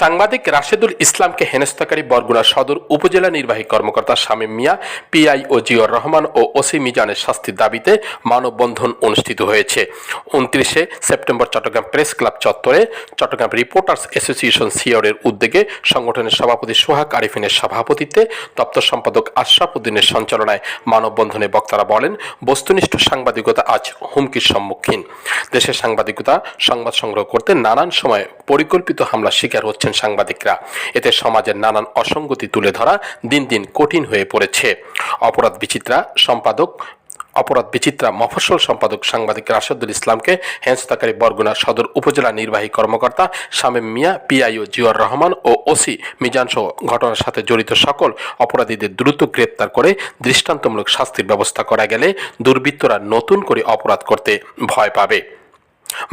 সাংবাদিক রাশেদুল ইসলামকে হেনস্থাকারী বরগুনা সদর উপজেলা নির্বাহী কর্মকর্তা শামীম মিয়া, পিআই ও জিয়র রহমান ও ওসি মিজানের শাস্তির দাবিতে মানববন্ধন অনুষ্ঠিত হয়েছে। উনত্রিশে সেপ্টেম্বর চট্টগ্রাম প্রেস ক্লাব চত্বরে চট্টগ্রাম রিপোর্টার্স অ্যাসোসিয়েশন সিওরের উদ্যোগে সংগঠনের সভাপতি সোহাগ আরিফিনের সভাপতিত্বে দপ্তর সম্পাদক আশরাফ উদ্দিনের সঞ্চালনায় মানববন্ধনে বক্তারা বলেন, বস্তুনিষ্ঠ সাংবাদিকতা আজ হুমকির সম্মুখীন। দেশের সাংবাদিকতা সংবাদ সংগ্রহ করতে নানান সময় পরিকল্পিত হামলা শিকার হচ্ছেন সাংবাদিকরা। এতে সমাজের নানান অসঙ্গতি তুলে ধরা দিন দিন কঠিন হয়ে পড়েছে। অপরাধ বিচিত্রা সম্পাদক অপরাধ বিচিত্রা মফস্বল সম্পাদক সাংবাদিক রাশেদুল ইসলামকে হেনস্থাকারী বরগুনা সদর উপজেলা নির্বাহী কর্মকর্তা শামীম মিয়া, পিআইও জিয়র রহমান ও ওসি মিজান সহ ঘটনার সাথে জড়িত সকল অপরাধীদের দ্রুত গ্রেপ্তার করে দৃষ্টান্তমূলক শাস্তির ব্যবস্থা করা গেলে দুর্বৃত্তরা নতুন করে অপরাধ করতে ভয় পাবে।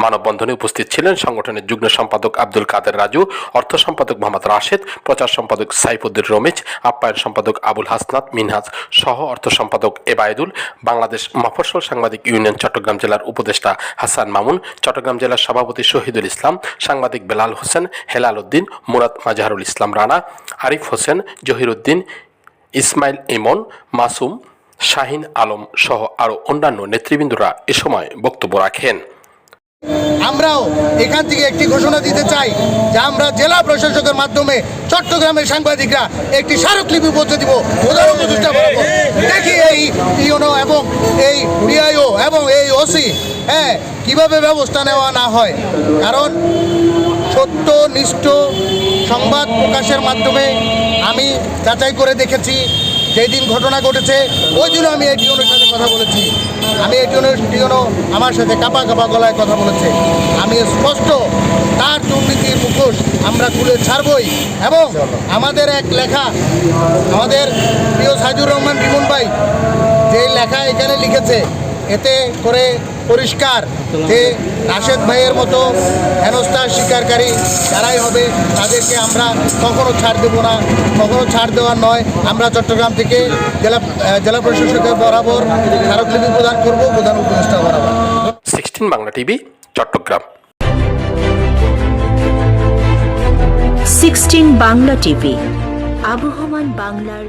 মানববন্ধনে উপস্থিত ছিলেন সংগঠনের যুগ্ম সম্পাদক আব্দুল কাদের রাজু, অর্থ সম্পাদক মোহাম্মদ রাশেদ, প্রচার সম্পাদক সাইফুদ্দিন রমেজ আপ্যায়ন সম্পাদক আবুল হাসনাত মিনহাজ সহ অর্থ সম্পাদক এবায়দুল, বাংলাদেশ মফস্বল সাংবাদিক ইউনিয়ন চট্টগ্রাম জেলার উপদেষ্টা হাসান মামুন, চট্টগ্রাম জেলার সভাপতি শহীদুল ইসলাম, সাংবাদিক বেলাল হোসেন, হেলাল উদ্দিন, মুরাদ মাজাহারুল ইসলাম রানা, আরিফ হোসেন জহিরুদ্দিন ইসমাইল ইমন, মাসুম, শাহিন আলম সহ আরও অন্যান্য নেতৃবৃন্দরা এ সময় বক্তব্য রাখেন। আমরাও এখান থেকে একটি ঘোষণা দিতে চাই যে আমরা জেলা প্রশাসকের মাধ্যমে চট্টগ্রামের সাংবাদিকরা একটি স্মারকলিপি পৌঁছে দিব প্রধান উপদেষ্টা বরাবর। দেখি এই ইউনো এবং এই ডিআইও এবং এই ওসি হ্যাঁ কীভাবে ব্যবস্থা নেওয়া না হয় কারণ সত্য, নিষ্ঠ সংবাদ প্রকাশের মাধ্যমে আমি যাচাই করে দেখেছি যেই দিন ঘটনা ঘটেছে, ওই দিনও আমি এই ডিওনের সাথে কথা বলেছি। আমি এই ডিওনের ডিওনও আমার সাথে কাপা কাপা গলায় কথা বলেছে। আমি স্পষ্ট তার দুর্নীতির মুখোশ আমরা খুলে ছাড়বই এবং আমাদের এক লেখা, আমাদের প্রিয় সাজুর রহমান রিমন ভাই যে লেখা এখানে লিখেছে এতে করে পরিষ্কার যে রাশেদ ভাইয়ের মতো হেনস্থার শিকারকারী যারাই হবে তাদেরকে আমরা কখনো ছাড় দেবো না কখনো ছাড় দেওয়ার নয়। আমরা চট্টগ্রাম থেকে জেলা জেলা প্রশাসকের বরাবর স্মারকলিপি প্রদান করব প্রধান উপদেষ্টা বরাবর। Sixteen Bangla TV Chattogram. Sixteen Bangla TV আবহমান বাংলার